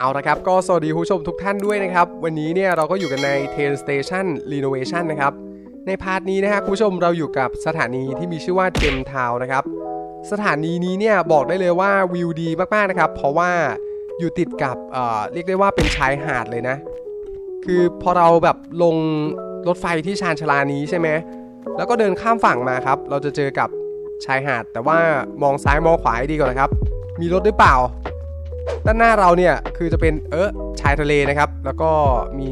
เอาละครับก็สวัสดีคุณผู้ชมทุกท่านด้วยนะครับ วันนี้เนี่ยเราก็อยู่กันใน Train Station Renovation นะครับ ในพาร์ทนี้นะฮะคุณผู้ชมเราอยู่กับสถานีที่มีชื่อว่า Gem Town นะครับ สถานีนี้เนี่ยบอกได้เลยว่าวิวดีมากๆนะครับ เพราะว่าอยู่ติดกับเอ่อเรียกได้ว่าเป็นชายหาดเลยนะ คือพอเราแบบลงรถไฟที่ชานชลานี้ใช่ไหมแล้วก็เดินข้ามฝั่งมาครับ เราจะเจอกับชายหาด แต่ว่ามองซ้ายมองขวาให้ดีก่อนนะครับ มีรถหรือเปล่า ด้านหน้าเราเนี่ยคือจะเป็นเออชายทะเลนะครับ แล้วก็มี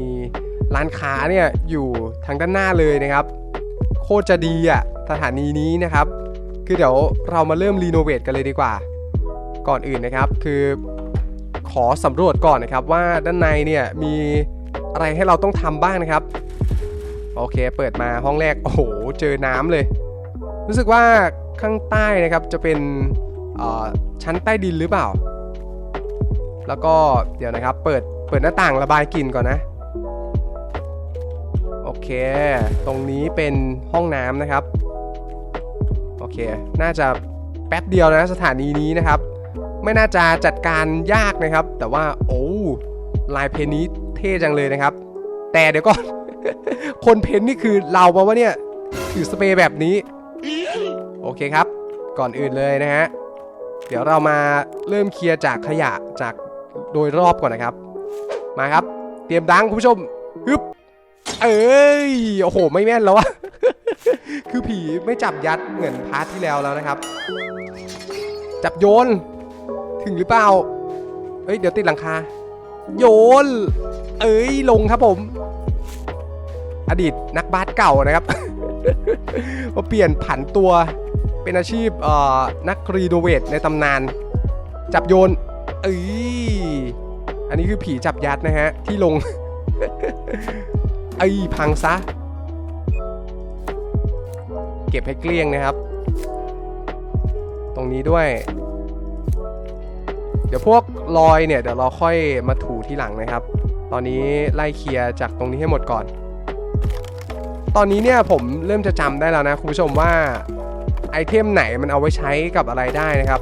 ร้านค้าเนี่ยอยู่ทางด้านหน้าเลยนะครับ โคตรจะดีอะสถานีนี้นะครับ คือเดี๋ยวเรามาเริ่มรีโนเวทกันเลยดีกว่า ก่อนอื่นนะครับ คือขอสำรวจก่อนนะครับว่าด้านในเนี่ยมีอะไรให้เราต้องทำบ้างนะครับ โอเค เปิดมาห้องแรก โอ้โห เจอน้ำเลย รู้สึกว่าข้างใต้นะครับจะเป็นชั้นใต้ดินหรือเปล่า แล้วก็เดี๋ยวนะครับ เปิดเปิดหน้าต่างระบายกลิ่นก่อนนะโอเค ตรงนี้เป็นห้องน้ำนะครับโอเค น่าจะแป๊บเดียวนะสถานีนี้นะครับ ไม่น่าจะจัดการยากนะครับ แต่ว่าโอ้ลายเพนนี้เท่จังเลยนะครับ แต่เดี๋ยวก่อน คนเพนนี่คือเราปะวะเนี่ยถือสเปรย์แบบนี้ โอเคครับ ก่อนอื่นเลยนะฮะ เดี๋ยวเรามาเริ่มเคลียร์จากขยะจาก โดยรอบก่อนนะครับ มาครับ เตรียมดังคุณผู้ชมฮึบเอ้ยโอ้โห ไม่แม่นแล้วอะคือผีไม่จับยัดเหมือนพาร์ทที่แล้วแล้วนะครับ จับโยน ถึงหรือเปล่า เอ้ย เดี๋ยวติดหลังคา โยน เอ้ย ลงครับผม อดีตนักบาสเก่านะครับ มาเปลี่ยนผันตัวเป็นอาชีพเอ่อนักรีโนเวทในตำนาน จับโยน เอ้ยอันนี้คือผีจับยัดนะฮะ ที่ลงไอ้ยพังซะ เก็บให้เกลี้ยงนะครับ ตรงนี้ด้วย เดี๋ยวพวกรอยเนี่ย เดี๋ยวเราค่อยมาถูที่หลังนะครับ ตอนนี้ไล่เคลียร์จากตรงนี้ให้หมดก่อน ตอนนี้เนี่ยผมเริ่มจะจำได้แล้วนะ คุณผู้ชมว่าไอเทมไหนมันเอาไว้ใช้กับอะไรได้นะครับ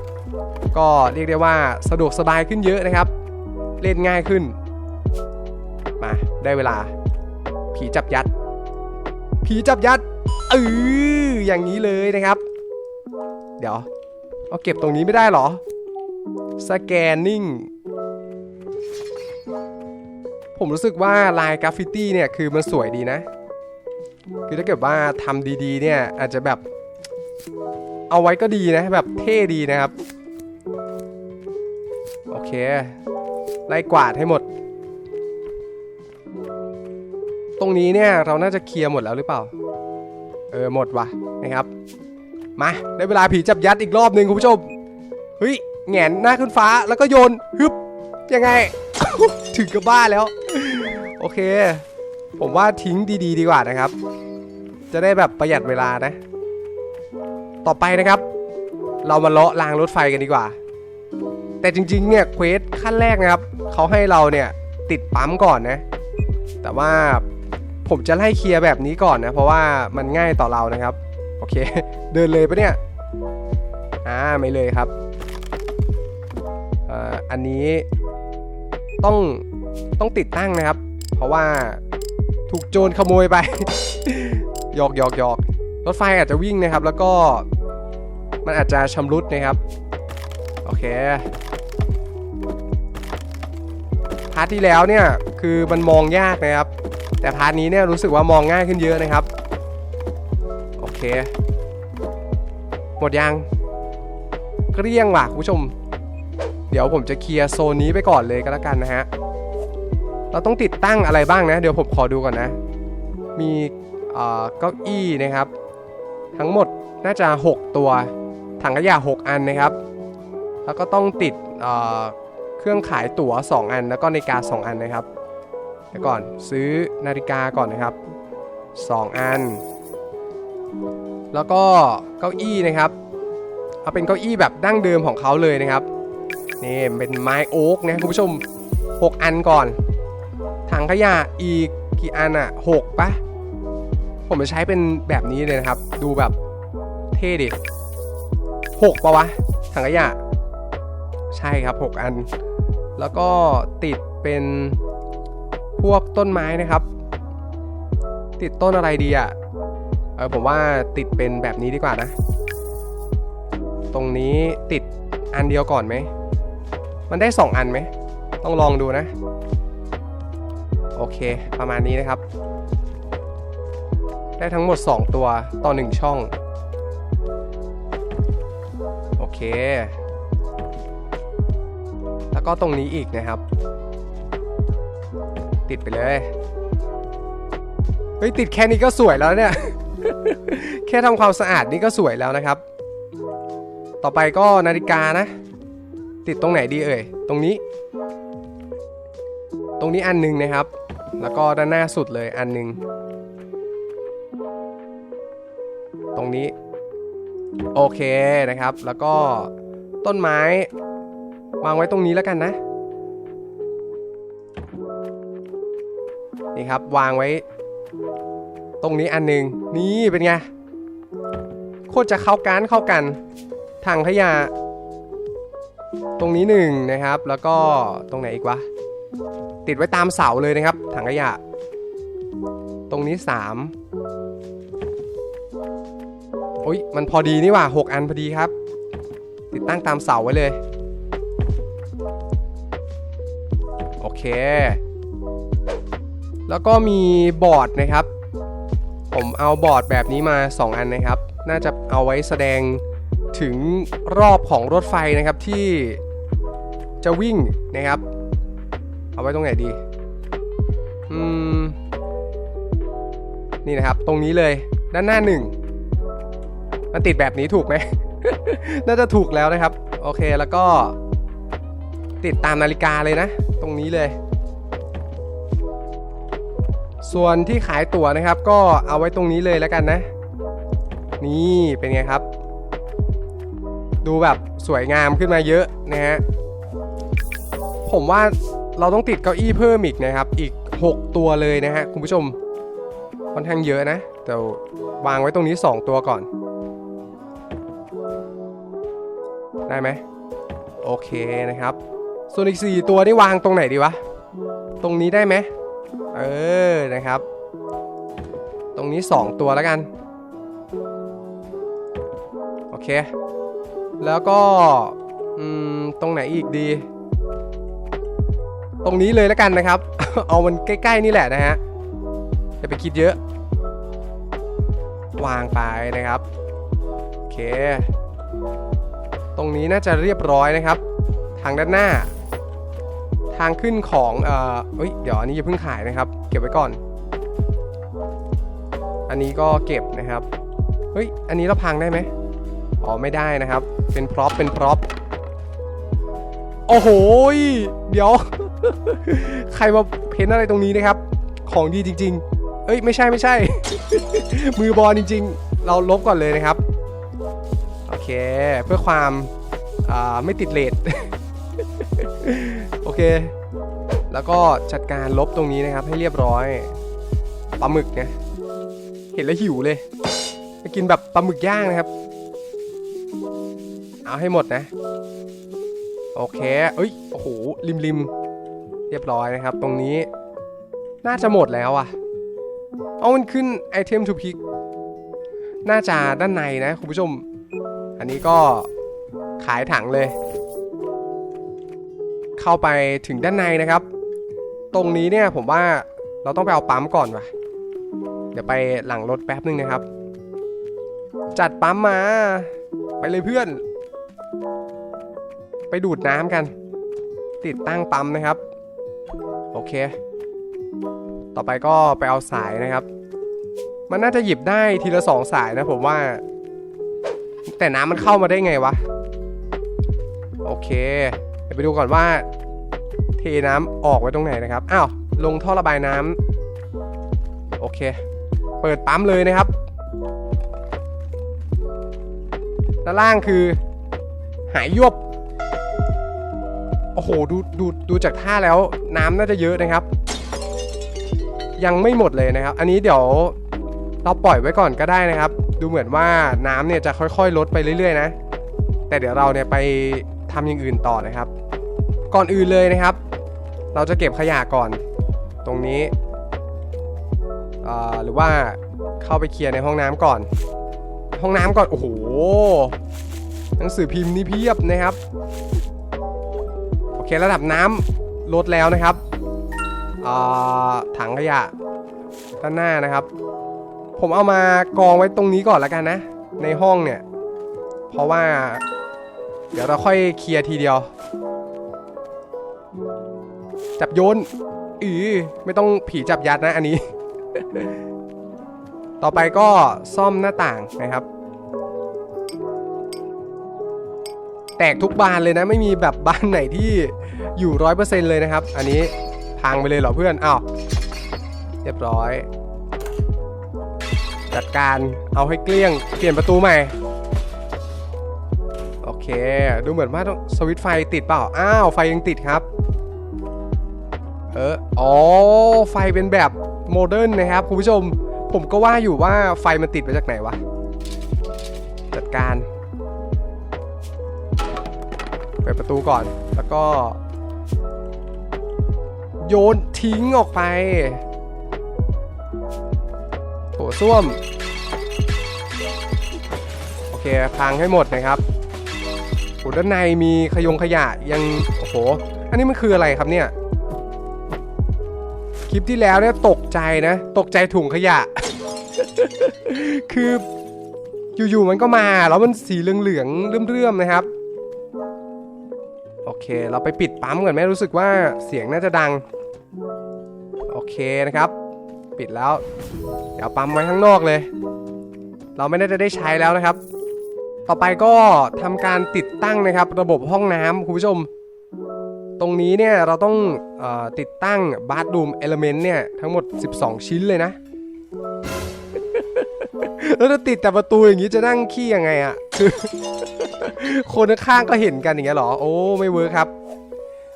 ก็เรียกได้ว่าสะดวกสบายขึ้นเยอะนะครับ เล่นง่ายขึ้น มาได้เวลา ผีจับยัด ผีจับยัดเอออย่างนี้เลยนะครับ เดี๋ยวเอาเก็บตรงนี้ไม่ได้หรอ สแกนนิ่ง ผมรู้สึกว่าลายกราฟฟิตี้เนี่ยคือมันสวยดีนะ คือถ้าเกิดว่าทำดีๆเนี่ยอาจจะแบบเอาไว้ก็ดีนะแบบเท่ดีนะครับ ไล่กวาดให้หมด ตรงนี้เนี่ยเราน่าจะเคลียร์หมดแล้วหรือเปล่า เออหมดวะนะครับ มาได้เวลาผีจับยัดอีกรอบหนึ่งคุณผู้ชม เฮ้ยแหงนหน้าขึ้นฟ้าแล้วก็โยนฮึบยังไง ถึงกับบ้าแล้ว โอเค ผมว่าทิ้งดีๆ ดีกว่านะครับ จะได้แบบประหยัดเวลานะ ต่อไปนะครับ เรามาเลาะรางรถไฟกันดีกว่า แต่จริงๆเนี่ยเควสขั้นแรกนะครับเขาให้เราเนี่ยติดปั๊มก่อนนะ แต่ว่าผมจะไล่เคลียร์แบบนี้ก่อนนะ เพราะว่ามันง่ายต่อเรานะครับ โอเค เดินเลยปะเนี่ย อ่าไม่เลยครับอ่ออันนี้ต้องต้องติดตั้งนะครับ เพราะว่าถูกโจรขโมยไปหยอกหยอกหยอกรถไฟอาจจะวิ่งนะครับ แล้วก็มันอาจจะชำรุดนะครับ โอเคพาร์ทที่แล้วเนี่ยคือมันมองยากนะครับ แต่พาร์ทนี้เนี่ยรู้สึกว่ามองง่ายขึ้นเยอะนะครับ โอเค หมดยังเกลี้ยงว่ะคุณผู้ชม เดี๋ยวผมจะเคลียร์โซนนี้ไปก่อนเลยก็แล้วกันนะฮะ เราต้องติดตั้งอะไรบ้างนะ เดี๋ยวผมขอดูก่อนนะ มีเก้าอี้นะครับ ทั้งหมดน่าจะ 6 ตัว ถังขยะ6 อันนะครับ แล้วก็ต้องติดเเครื่องขายตั๋ว 2 อัน แล้วก็นาฬิกา 2 อันนะครับเดี๋ยวก่อนซื้อนาฬิกาก่อนนะครับ 2 อัน แล้วก็เก้าอี้นะครับ เอาเป็นเก้าอี้แบบดั้งเดิมของเขาเลยนะครับนี่เป็นไม้โอ๊กนะคุณผู้ชม 6 อันก่อน ถังขยะอีกกี่อันอะ6ปะผมจะใช้เป็นแบบนี้เลยนะครับ ดูแบบเท่ดิ6ปะวะถังขยะ ใช่ครับ 6 อัน แล้วก็ติดเป็นพวกต้นไม้นะครับ ติดต้นอะไรดีอะ่ะเออผมว่าติดเป็นแบบนี้ดีกว่านะ ตรงนี้ติดอันเดียวก่อนไหม มันได้ 2 อันไหม ต้องลองดูนะ โอเค ประมาณนี้นะครับ ได้ทั้งหมด 2 ตัวต่อ 1 ช่อง โอเค แล้วก็ตรงนี้อีกนะครับ ติดไปเลยเฮ้ยติดแค่นี้ก็สวยแล้วเนี่ย แค่ทำความสะอาดนี่ก็สวยแล้วนะครับ ต่อไปก็นาฬิกานะ ติดตรงไหนดีเอ่ย ตรงนี้ ตรงนี้อันหนึงนะครับ แล้วก็ด้านหน้าสุดเลยอันหนึง ตรงนี้ โอเคนะครับ แล้วก็ต้นไม้ วางไว้ตรงนี้แล้วกันนะ นี่ครับวางไว้ ตรงนี้อันหนึ่งนี่เป็นไง โคตรจะเข้ากันเข้ากันถังขยะ ตรงนี้หนึ่งนะครับ แล้วก็ตรงไหนอีกวะ ติดไว้ตามเสาเลยนะครับถังขยะ ตรงนี้สามโอ้ยมันพอดีนี่ว่าหกอันพอดีครับ ติดตั้งตามเสาไว้เลย แล้วก็มีบอร์ดนะครับ ผมเอาบอร์ดแบบนี้มา 2 อันนะครับ น่าจะเอาไว้แสดงถึงรอบของรถไฟนะครับที่จะวิ่งนะครับ เอาไว้ตรงไหนดี อืม นี่นะครับ ตรงนี้เลยด้านหน้าหนึ่งมันติดแบบนี้ถูกไหม น่าจะถูกแล้วนะครับ โอเคแล้วก็ ติดตามนาฬิกาเลยนะ ตรงนี้เลย ส่วนที่ขายตั๋วนะครับ ก็เอาไว้ตรงนี้เลยแล้วกันนะ นี่เป็นไงครับ ดูแบบสวยงามขึ้นมาเยอะนะฮะผมว่าเราต้องติดเก้าอี้เพิ่มอีกนะครับ อีก 6 ตัวเลยนะฮะคุณผู้ชมค่อนข้างเยอะนะแต่วางไว้ตรงนี้ 2 ตัวก่อน ได้ไหมโอเคนะครับ ส่วนอีก4ตัวนี่วางตรงไหนดีวะ ตรงนี้ได้ไหม เออ นะครับ ตรงนี้2ตัวแล้วกัน โอเค แล้วก็ อืม ตรงไหนอีกดี ตรงนี้เลยแล้วกันนะครับ เอามันใกล้ ๆ นี่แหละนะฮะอย่าไปคิดเยอะ วางไปนะครับ โอเค ตรงนี้น่าจะเรียบร้อยนะครับ ทางด้านหน้า ทางขึ้นของเอ่อเอ้ยเดี๋ยวอันนี้อย่าเพิ่งขายนะครับ เก็บไว้ก่อน อันนี้ก็เก็บนะครับเฮ้ยอันนี้เราพังได้ไหมอ๋อไม่ได้นะครับ เป็นพร็อพเป็นพร็อพโอ้โหยเดี๋ยว ใครมาเพ้นอะไรตรงนี้นะครับ ของดีจริง ๆ เอ้ยไม่ใช่ไม่ใช่ มือบอลจริง ๆ เราลบก่อนเลยนะครับโอเคเพื่อความอ่าไม่ติดเลท เค แล้วก็จัดการลบตรงนี้นะครับให้เรียบร้อยปลาหมึกเนี่ยเห็นแล้วหิวเลยจะกินแบบปลาหมึกย่างนะครับ เอาให้หมดนะ โอเคเอ้ยโอ้โหริมริมเรียบร้อยนะครับ ตรงนี้น่าจะหมดแล้วอะเอามันขึ้นไอเทมทูพิกน่าจะด้านในนะคุณผู้ชม อันนี้ก็ขายถังเลย เข้าไปถึงด้านในนะครับ ตรงนี้เนี่ยผมว่าเราต้องไปเอาปั๊มก่อนว่ะ เดี๋ยวไปหลังรถแป๊บนึงนะครับ จัดปั๊มมา ไปเลยเพื่อน ไปดูดน้ำกัน ติดตั้งปั๊มนะครับ โอเค ต่อไปก็ไปเอาสายนะครับ มันน่าจะหยิบได้ทีละสองสายนะผมว่า แต่น้ำมันเข้ามาได้ไงวะ โอเค เดี๋ยวไปดูก่อนว่า เทน้ำออกไว้ตรงไหนนะครับ อ้าว ลงท่อระบายน้ำโอเค เปิดปั๊มเลยนะครับ ด้านล่างคือ หายยวบ โอ้โห ดู ดู ดูจากท่าแล้วน้ำน่าจะเยอะนะครับ ยังไม่หมดเลยนะครับ อันนี้เดี๋ยวเราปล่อยไว้ก่อนก็ได้นะครับ ดูเหมือนว่าน้ำเนี่ยจะค่อยๆ ลดไปเรื่อยๆ นะ แต่เดี๋ยวเราเนี่ยไป ทำอย่างอื่นต่อนะครับ ก่อนอื่นเลยนะครับ เราจะเก็บขยะก่อนตรงนี้หรือว่าเข้าไปเคลียร์ในห้องน้ำก่อน ห้องน้ำก่อน โอ้โห หนังสือพิมพ์นี่เพียบนะครับ โอเคระดับน้ำลดแล้วนะครับ ถังขยะด้านหน้านะครับ ผมเอามากองไว้ตรงนี้ก่อนแล้วกันนะ ในห้องเนี่ย เพราะว่า เดี๋ยวเราค่อยเคลียร์ทีเดียว จับโยนอือไม่ต้องผีจับยัดนะอันนี้ ต่อไปก็ซ่อมหน้าต่างนะครับ แตกทุกบานเลยนะไม่มีแบบบานไหนที่อยู่ร้อยเปอร์เซ็นต์เลยนะครับ อันนี้พังไปเลยเหรอเพื่อนอ้าวเรียบร้อย จัดการเอาให้เกลี้ยง เปลี่ยนประตูใหม่ เค ดูเหมือนว่าต้องสวิตไฟติดเปล่า อ้าว ไฟยังติดครับ เออ อ๋อ ไฟเป็นแบบโมเดิร์นนะครับคุณผู้ชม ผมก็ว่าอยู่ว่าไฟมันติดมาจากไหนวะ จัดการ เปิดประตูก่อน แล้วก็ โยนทิ้งออกไปโถส้วม โอเค พังให้หมดนะครับ โด้านในมีขยงขยะยังโอ้โห อันนี้มันคืออะไรครับเนี่ย คลิปที่แล้วเนี่ยตกใจนะ ตกใจถุงขยะ คืออยู่ๆมันก็มาแล้วมันสีเหลืองๆเรื่อมๆนะครับ โอเค เราไปปิดปั๊มก่อนไหมรู้สึกว่าเสียงน่าจะดัง โอเคนะครับ ปิดแล้ว เดี๋ยวปั๊มไว้ข้างนอกเลย เราไม่ได้จะได้ใช้แล้วนะครับ ต่อไปก็ทำการติดตั้งนะครับ ระบบห้องน้ำคุณผู้ชม ตรงนี้เนี่ยเราต้องอติดตั้งบาร์ o ูมเอลเมนต์เนี่ยทั้งหมด 12 ชิ้นเลยนะ แล้วถ้าติดแต่ประตูอย่างนี้จะนั่งขี้ยังไงอะ่ะคือคนข้างก็เห็นกันอย่างเงี้ยเหรอ โอ้ไม่เวิร์คครับ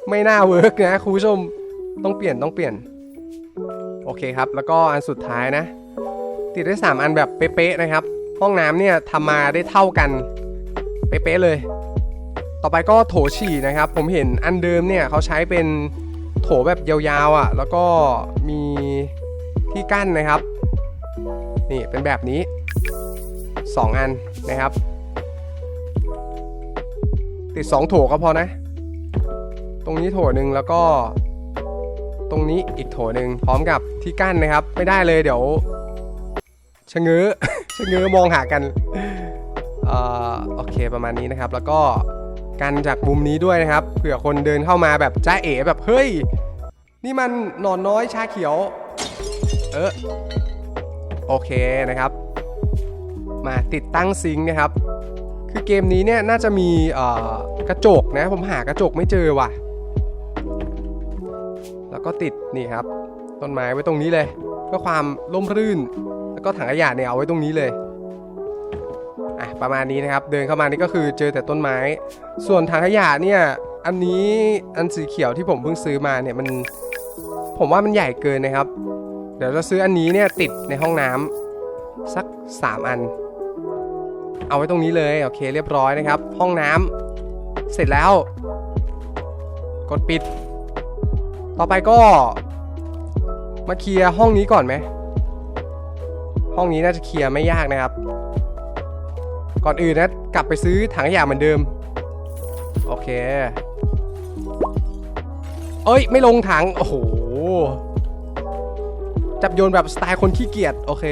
ไม่น่าเวิร์กนะคุณผู้ชมต้องเปลี่ยนต้องเปลี่ยน โอเคครับ แล้วก็อันสุดท้ายนะ ติดได้ 3 อันแบบเป๊ะๆนะครับ ห้องน้ำเนี่ยทำมาได้เท่ากันเป๊ะเลย ต่อไปก็โถฉี่นะครับ ผมเห็นอันเดิมเนี่ยเขาใช้เป็นโถแบบยาวๆอะ แล้วก็มีที่กั้นนะครับ นี่เป็นแบบนี้ 2 อันนะครับ ติด 2 โถก็พอนะ ตรงนี้โถหนึ่งแล้วก็ ตรงนี้อีกโถหนึ่งพร้อมกับที่กั้นนะครับ ไม่ได้เลยเดี๋ยวชะเง้อ ชะเง้อมองหากันเอ่อโอเคประมาณนี้นะครับ แล้วก็กันจากมุมนี้ด้วยนะครับเผื่อคนเดินเข้ามาแบบจ้าเอ๋แบบเฮ้ย นี่มันหนอนน้อยชาเขียว เออโอเคนะครับ มาติดตั้งซิงค์นะครับคือเกมนี้เนี่ยน่าจะมีกระจกนะผมหากระจกไม่เจอว่ะ แล้วก็ติดนี่ครับ ต้นไม้ไว้ตรงนี้เลยเพื่อความร่มรื่น แล้วก็ถังขยะเนี่ยเอาไว้ตรงนี้เลยอะประมาณนี้นะครับ เดินเข้ามานี่ก็คือเจอแต่ต้นไม้ ส่วนถังขยะเนี่ยอันนี้อันสีเขียวที่ผมเพิ่งซื้อมาเนี่ยมันผมว่ามันใหญ่เกินนะครับ เดี๋ยวจะซื้ออันนี้เนี่ยติดในห้องน้ำสัก 3 อัน เอาไว้ตรงนี้เลยโอเคเรียบร้อยนะครับ ห้องน้ำเสร็จแล้ว กดปิด ต่อไปก็ มาเคลียร์ห้องนี้ก่อนไหม ห้องนี้น่าจะเคลียร์ไม่ยากนะครับ ก่อนอื่นนะกลับไปซื้อถังขยะเหมือนเดิม โอเค เอ้ย ไม่ลงถัง โอ้โห จับโยนแบบสไตล์คนขี้เกียจโอเค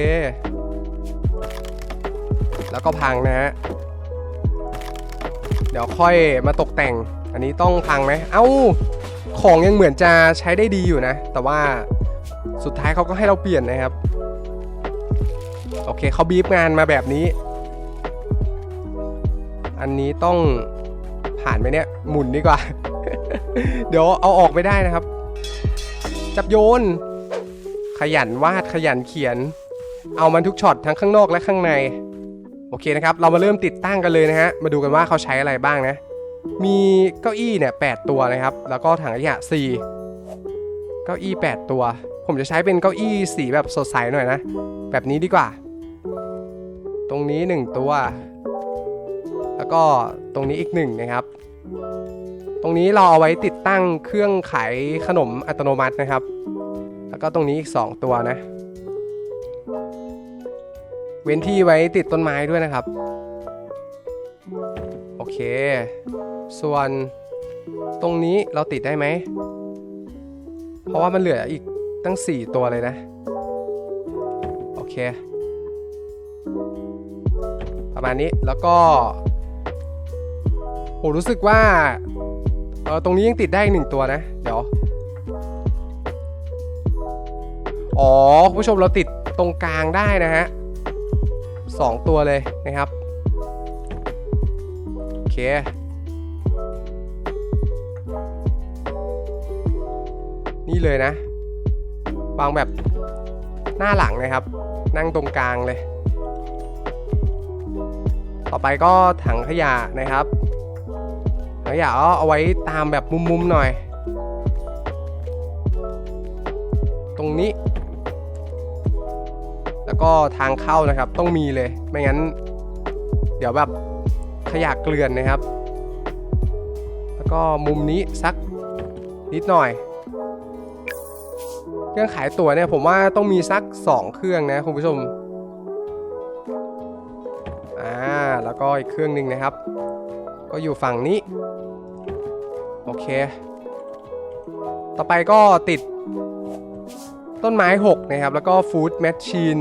แล้วก็พังนะฮะ เดี๋ยวค่อยมาตกแต่ง อันนี้ต้องพังไหม เอ้า ของยังเหมือนจะใช้ได้ดีอยู่นะ แต่ว่าสุดท้ายเขาก็ให้เราเปลี่ยนนะครับ โอเคเขาบีบงานมาแบบนี้ อันนี้ต้องผ่านไปเนี่ย หมุนดีกว่า เดี๋ยวเอาออกไม่ได้นะครับ จับโยน ขยันวาดขยันเขียน เอามันทุกช็อตทั้งข้างนอกและข้างใน โอเคนะครับ เรามาเริ่มติดตั้งกันเลยนะฮะ มาดูกันว่าเขาใช้อะไรบ้างนะ มีเก้าอี้เนี่ยแตัวนะครับ แล้วก็ถังขยะ4เก้าอี้ 8 ตัว ผมจะใช้เป็นเก้าอี้สีแบบสดใสหน่อยนะ แบบนี้ดีกว่า ตรงนี้ 1 ตัว แล้วก็ตรงนี้อีกหนึ่งนะครับตรงรงนี้เราเอาไว้ติดตั้งเครื่องขายขนมอัตโนมัตินะครับ แล้วก็ตรงนี้อีก 2 ตัวนะ เว้นที่ไว้ติดต้นไม้ด้วยนะครับ โอเค ส่วนตรงนี้เราติดได้ไหม เพราะว่ามันเหลืออีกตั้ง 4 ตัวเลยนะ โอเค ประมาณนี้แล้วก็โอ้รู้สึกว่าเออตรงนี้ยังติดได้อีกหนึ่งตัวนะ เดี๋ยว อ๋อคุณผู้ชมเราติดตรงกลางได้นะฮะสองตัวเลยนะครับ โอเค นี่เลยนะ วางแบบหน้าหลังนะครับ นั่งตรงกลางเลย ต่อไปก็ถังขยะนะครับ ถังขยะเอาไว้ตามแบบมุมๆหน่อย ตรงนี้ แล้วก็ทางเข้านะครับต้องมีเลย ไม่งั้น เดี๋ยวแบบขยะเกลื่อนนะครับ แล้วก็มุมนี้สักนิดหน่อยเครื่องขายตั๋วเนี่ยผมว่าต้องมีสัก 2 เครื่องนะคุณผู้ชม แล้วก็อีกเครื่องหนึ่งนะครับ ก็อยู่ฝั่งนี้ โอเค ต่อไปก็ติดต้นไม้ 6 นะครับ แล้วก็ฟู้ดแมชชีน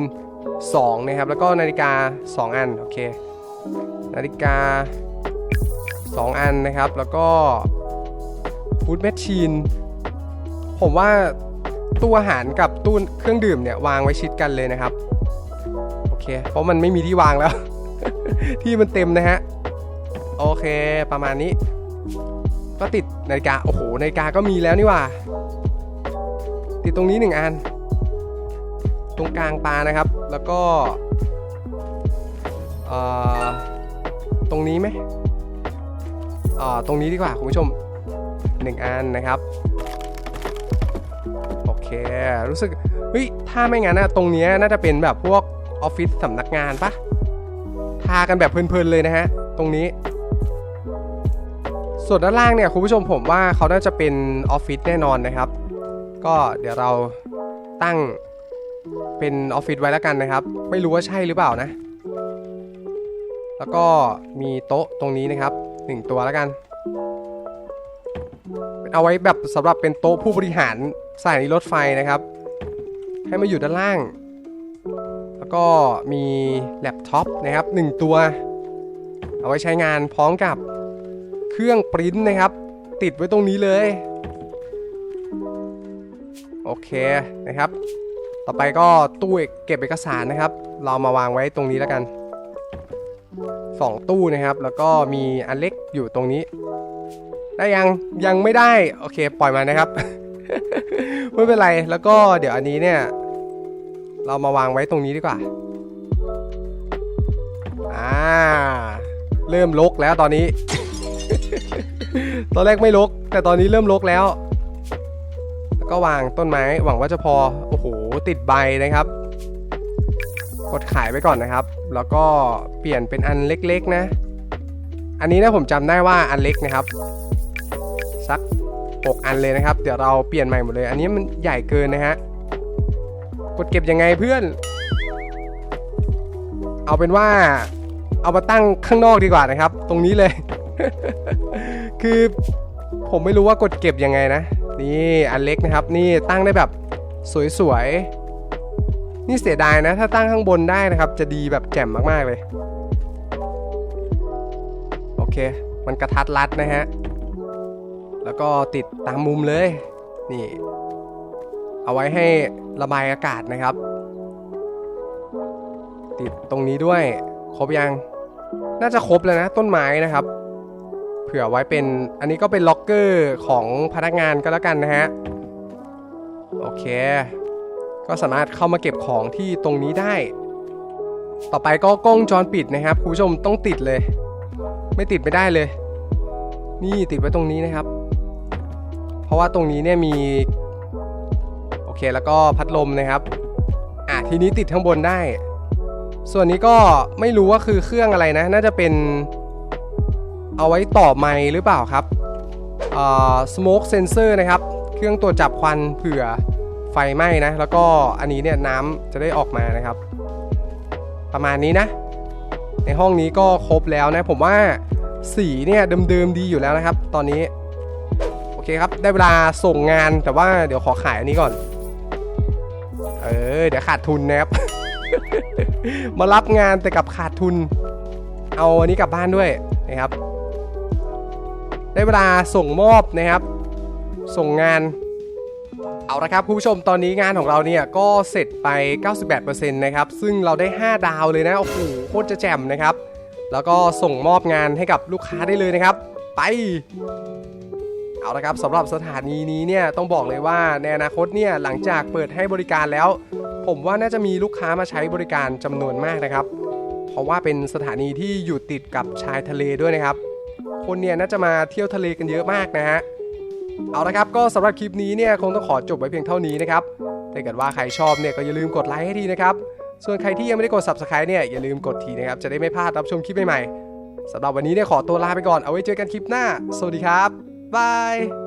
2นะครับ แล้วก็นาฬิกา 2 อัน โอเค นาฬิกา 2 อันนะครับ แล้วก็ฟู้ดแมชชีนผมว่าตู้อาหารกับตู้เครื่องดื่มเนี่ยวางไว้ชิดกันเลยนะครับ โอเค เพราะมันไม่มีที่วางแล้ว ที่มันเต็มนะฮะ โอเค ประมาณนี้ ก็ติดนาฬิกา โอ้โห นาฬิกาก็มีแล้วนี่ว่า ติดตรงนี้หนึ่งอัน ตรงกลางปลานะครับ แล้วก็เอ่อตรงนี้ไหมเอ่อตรงนี้ดีกว่าคุณผู้ชมหนึ่งอันนะครับ โอเค รู้สึก เฮ้ย ถ้าไม่งั้นนะตรงนี้น่าจะเป็นแบบพวกออฟฟิศสำนักงานปะ ทากันแบบเพลินๆเลยนะฮะ ตรงนี้ ส่วนด้านล่างเนี่ยคุณผู้ชมผมว่าเขาน่าจะเป็นออฟฟิศแน่นอนนะครับ ก็เดี๋ยวเราตั้งเป็นออฟฟิศไว้แล้วกันนะครับ ไม่รู้ว่าใช่หรือเปล่านะ แล้วก็มีโต๊ะตรงนี้นะครับหนึ่งตัวแล้วกัน เอาไว้แบบสำหรับเป็นโต๊ะผู้บริหารสถานีรถไฟนะครับ ให้มาอยู่ด้านล่าง แล้วก็มีแล็ปท็อปนะครับ 1 ตัว เอาไว้ใช้งานพร้อมกับเครื่องปริ้นนะครับ ติดไว้ตรงนี้เลย โอเคนะครับ ต่อไปก็ตู้เก็บเอกสารนะครับ เรามาวางไว้ตรงนี้แล้วกัน 2 ตู้นะครับ แล้วก็มีอันเล็กอยู่ตรงนี้ ได้ยังยังไม่ได้ โอเค ปล่อยมานะครับ ไม่เป็นไรแล้วก็เดี๋ยวอันนี้เนี่ย เรามาวางไว้ตรงนี้ดีกว่าอ่าเริ่มลกแล้วตอนนี้ ตอนแรกไม่ลก แต่ตอนนี้เริ่มลกแล้ว แล้วก็วางต้นไม้หวังว่าจะพอ โอ้โห ติดใบนะครับ กดขายไปก่อนนะครับ แล้วก็เปลี่ยนเป็นอันเล็กๆนะ อันนี้นะผมจำได้ว่าอันเล็กนะครับ สัก 6 อันเลยนะครับ เดี๋ยวเราเปลี่ยนใหม่หมดเลย อันนี้มันใหญ่เกินนะฮะ กดเก็บยังไงเพื่อน เอาเป็นว่า เอามาตั้งข้างนอกดีกว่านะครับ ตรงนี้เลย คือผมไม่รู้ว่ากดเก็บยังไงนะ นี่อันเล็กนะครับ นี่ตั้งได้แบบสวยๆ นี่เสียดายนะ ถ้าตั้งข้างบนได้นะครับ จะดีแบบแจ่มมากๆเลย โอเค มันกระทัดรัดนะฮะ แล้วก็ติดตามมุมเลย นี่ เอาไว้ให้ ระบายอากาศนะครับ ติดตรงนี้ด้วยครบยังน่าจะครบแล้วนะต้นไม้นะครับ เผื่อไว้เป็นอันนี้ก็เป็นล็อกเกอร์ของพนักงานก็แล้วกันนะฮะโอเค ก็สามารถเข้ามาเก็บของที่ตรงนี้ได้ ต่อไปก็กล้องจรปิดนะครับคุณผู้ชมต้องติดเลย ไม่ติดไม่ได้เลย นี่ติดไว้ตรงนี้นะครับ เพราะว่าตรงนี้เนี่ยมี เคแล้วก็พัดลมนะครับ อะทีนี้ติดข้างบนได้ ส่วนนี้ก็ไม่รู้ว่าคือเครื่องอะไรนะ น่าจะเป็น เอาไว้ต่อไมค์หรือเปล่าครับเอ่อ smoke sensor นะครับ เครื่องตรวจจับควันเผื่อไฟไหม้นะ แล้วก็อันนี้เนี่ยน้ำจะได้ออกมานะครับ ประมาณนี้นะ ในห้องนี้ก็ครบแล้วนะ ผมว่าสีเนี่ยเดิมๆดีอยู่แล้วนะครับ ตอนนี้โอเคครับ ได้เวลาส่งงานแต่ว่าเดี๋ยวขอขายอันนี้ก่อน เออ เดี๋ยวขาดทุนนะครับ มารับงานแต่กับขาดทุน เอาอันนี้กลับบ้านด้วยนะครับ ได้เวลาส่งมอบนะครับ ส่งงาน เอาละครับคุณผู้ชมตอนนี้งานของเราเนี่ยก็เสร็จไป 98%นะครับ ซึ่งเราได้ 5 ดาวเลยนะ โอ้โหโคตรจะแจ่มนะครับ แล้วก็ส่งมอบงานให้กับลูกค้าได้เลยนะครับ ไป เอาละครับสำหรับสถานีนี้เนี่ยต้องบอกเลยว่าในอนาคตเนี่ยหลังจากเปิดให้บริการแล้ว ผมว่าน่าจะมีลูกค้ามาใช้บริการจำนวนมากนะครับ เพราะว่าเป็นสถานีที่อยู่ติดกับชายทะเลด้วยนะครับ คนเนี่ยน่าจะมาเที่ยวทะเลกันเยอะมากนะฮะเอาละครับก็สำหรับคลิปนี้เนี่ยคงต้องขอจบไว้เพียงเท่านี้นะครับถ้าเกิดว่าใครชอบเนี่ยก็อย่าลืมกดไลค์ให้ทีนะครับส่วนใครที่ยังไม่ได้กด subscribe เนี่ยอย่าลืมกดทีนะครับจะได้ไม่พลาดรับชมคลิปใหม่ๆสำหรับวันนี้เนี่ยขอตัวลาไปก่อนเอาไว้เจอกันคลิปหน้า สวัสดีครับ บาย